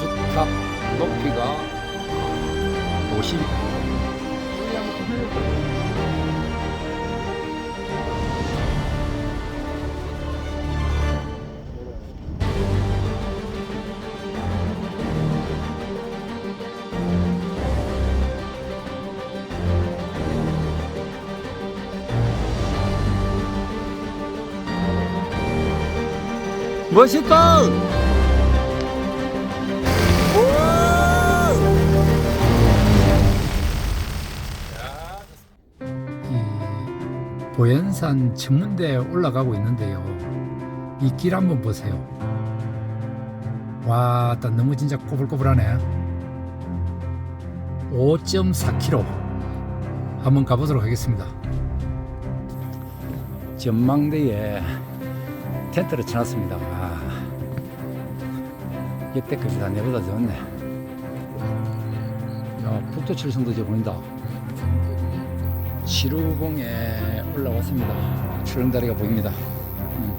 주탑 높이가 50 멋있다! 이 보현산 천문대에 올라가고 있는데요. 이 길 한번 보세요. 와, 딱 너무 진짜 꼬불꼬불하네. 5.4km 한번 가보도록 하겠습니다. 전망대에 텐트를 쳐놨습니다. 와, 역대급이다. 내보다 좋네. 야, 북두칠성도 저 보인다. 시루봉에 올라왔습니다. 출렁다리가 보입니다. 음.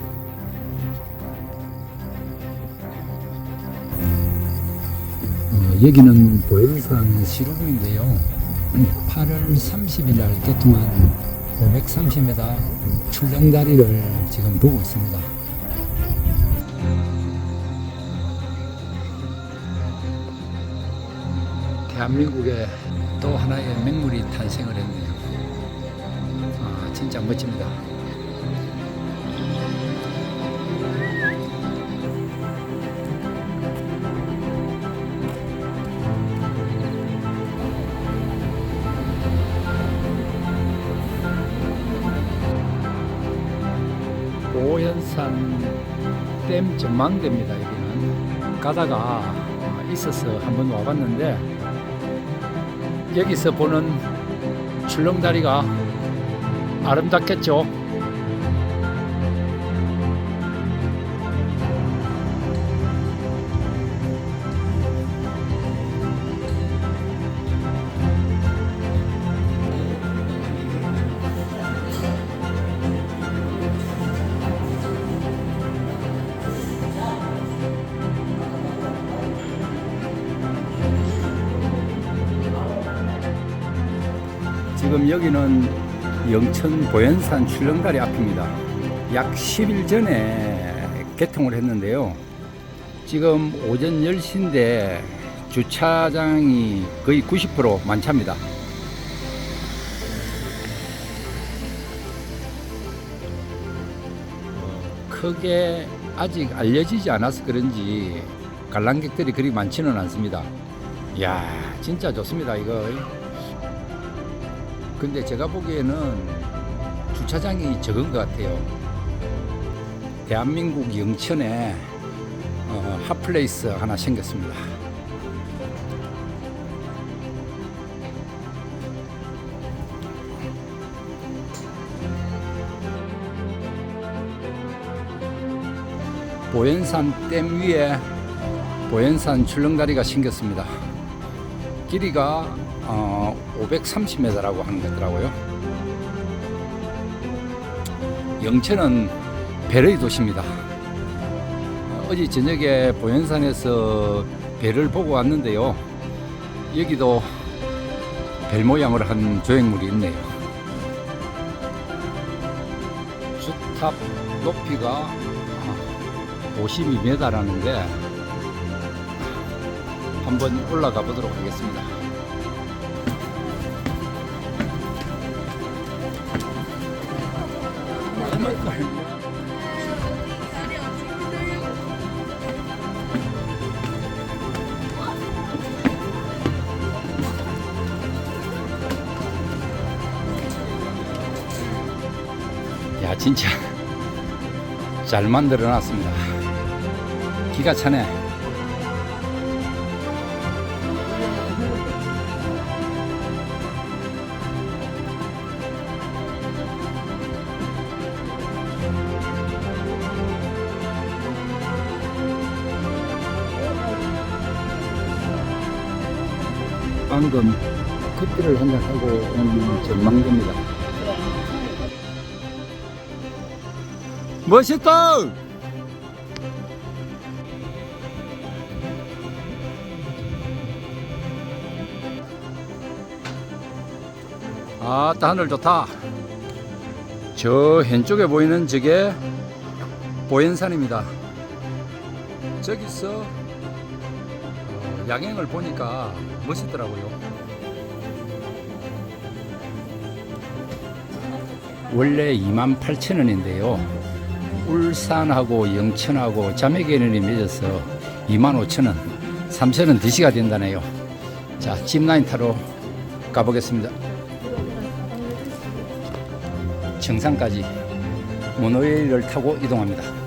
어, 여기는 보현산 시루봉인데요. 8월 30일 날 개통한 530m 출렁다리를 지금 보고 있습니다. 대한민국에 또 하나의 맹물이 탄생을 했네요. 아, 진짜 멋집니다. 오현산 댐 전망대입니다. 여기는 가다가 있어서 한번 와봤는데 여기서 보는 출렁다리가 아름답겠죠. 지금 여기는 영천 보현산 출렁다리 앞입니다. 약 10일 전에 개통을 했는데요. 지금 오전 10시인데 주차장이 거의 90% 만차입니다. 어, 크게 아직 알려지지 않아서 그런지 관람객들이 그리 많지는 않습니다. 이야, 진짜 좋습니다, 이거. 근데 제가 보기에는 주차장이 적은 것 같아요. 대한민국 영천에 어, 핫플레이스 하나 생겼습니다. 보현산 댐 위에 보현산 출렁다리가 생겼습니다. 길이가 어, 530m라고 하는 거더라고요. 영천은 배의 도시입니다. 어, 어제 저녁에 보현산에서 배를 보고 왔는데요. 여기도 별 모양으로 한 조형물이 있네요. 주탑 높이가 52m라는데 한번 올라가 보도록 하겠습니다. 야 진짜 잘 만들어 놨습니다. 기가 차네. 한금 커피를 한잔하고 온 전망대입니다. 멋있다! 아따 하늘 좋다 저 왼쪽에 보이는 저게 보현산입니다 저기서 야경을 보니까 멋있더라고요. 원래 28,000원인데요. 울산하고 영천하고 자매계련이 맺어서 25,000원 3,000원 DC가 된다네요. 자 짚라인 타러 가보겠습니다. 정상까지 모노레일을 타고 이동합니다.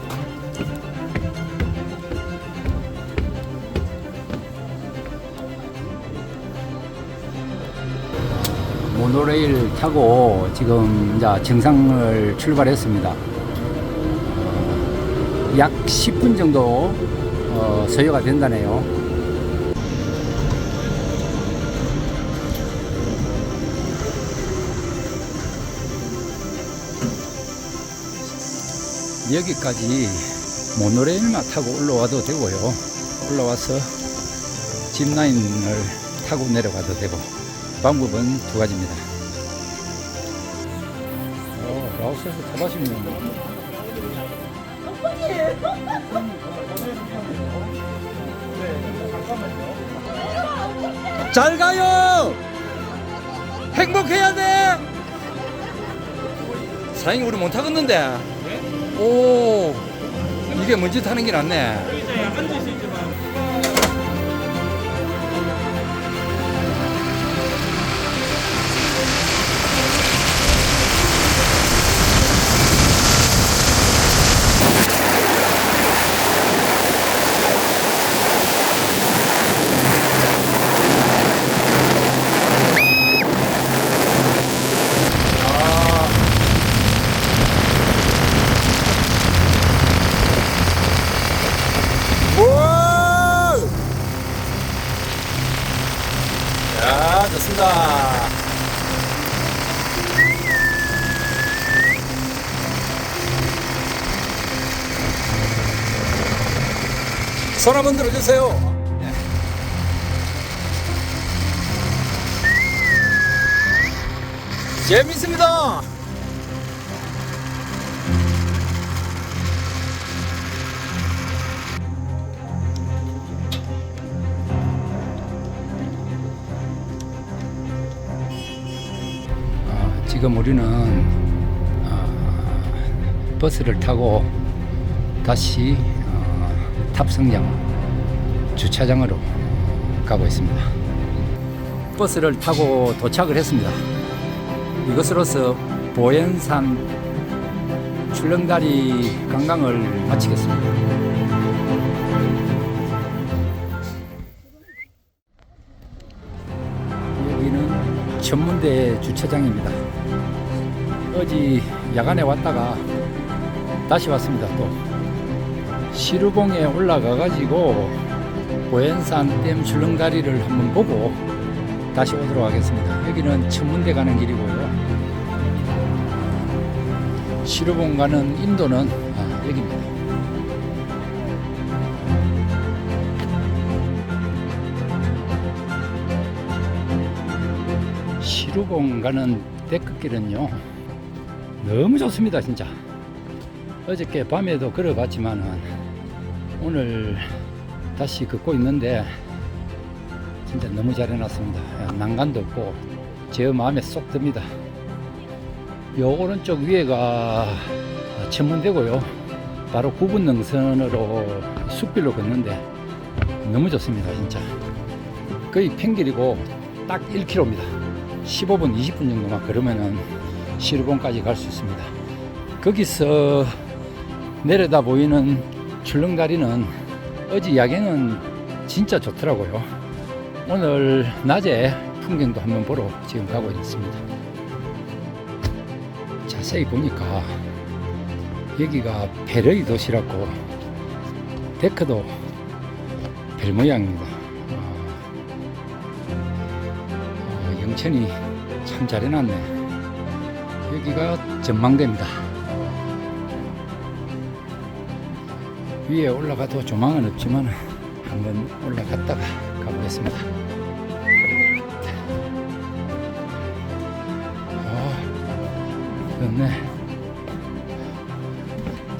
모노레일 타고 지금 이제 정상을 출발했습니다. 어, 약 10분 정도 어, 소요가 된다네요. 여기까지 모노레일만 타고 올라와도 되고요. 올라와서 짚라인을 타고 내려가도 되고 방법은 두 가지입니다. 어, 라오스에서 타보시면 잘 가요! 행복해야 돼! 사장님 우리 못 타겠는데 오 이게 먼지 타는 게 낫네 좋습니다. 손 한번 들어주세요. 재밌습니다 지금 우리는 어, 버스를 타고 다시 어, 탑승장 주차장으로 가고 있습니다. 버스를 타고 도착을 했습니다. 이것으로서 보현산 출렁다리 관광을 마치겠습니다. 천문대 주차장입니다. 어제 야간에 왔다가 다시 왔습니다. 또 시루봉에 올라가 가지고 보현산 댐 줄렁다리를 한번 보고 다시 오도록 하겠습니다. 여기는 천문대 가는 길이고요. 시루봉 가는 인도는 아, 여기입니다. 시루봉 가는 데크길은요 너무 좋습니다 진짜. 어저께 밤에도 걸어봤지만은 오늘 다시 걷고 있는데 진짜 너무 잘 해놨습니다. 난간도 없고 제 마음에 쏙 듭니다. 요 오른쪽 위에가 천문대고요. 바로 구분 능선으로 숲길로 걷는데 너무 좋습니다 진짜. 거의 평길이고 딱 1km입니다 15분 20분 정도만 걸으면은 시루봉까지 갈 수 있습니다. 거기서 내려다 보이는 출렁다리는 어제 야경은 진짜 좋더라고요. 오늘 낮에 풍경도 한번 보러 지금 가고 있습니다. 자세히 보니까 여기가 베러이 도시라고 데크도 별 모양입니다. 어, 영천이 참 잘 해놨네 여기가 전망대입니다 위에 올라가도 조망은 없지만 한번 올라갔다가 가보겠습니다 좋네.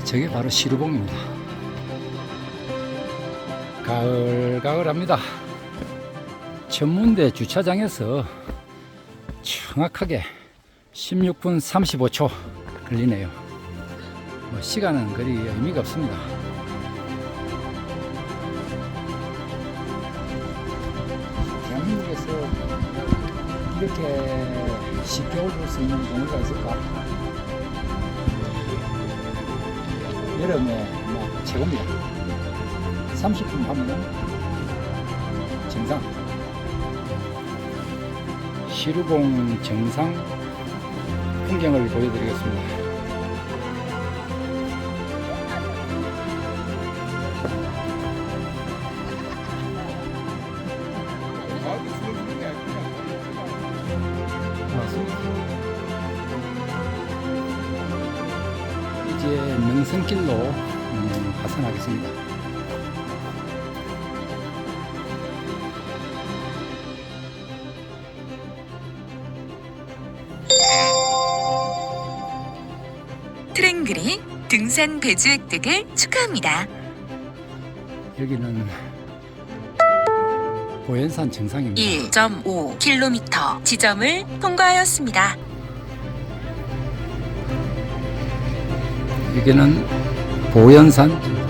저게 바로 시루봉입니다. 가을가을합니다. 천문대 주차장에서 정확하게 16분 35초 걸리네요. 뭐 시간은 그리 의미가 없습니다. 대한민국에서 이렇게 쉽게 올수 있는 공유가 있을까? 여름에 뭐 최고입니다. 30분 하면은 정상. 시루봉 정상 풍경을 보여드리겠습니다. 이제 명성길로 음, 하산하겠습니다. 등산 배주 획득을 축하합니다. 여기는 보현산 정상입니다. 1.5km 지점을 통과하였습니다. 여기는 보현산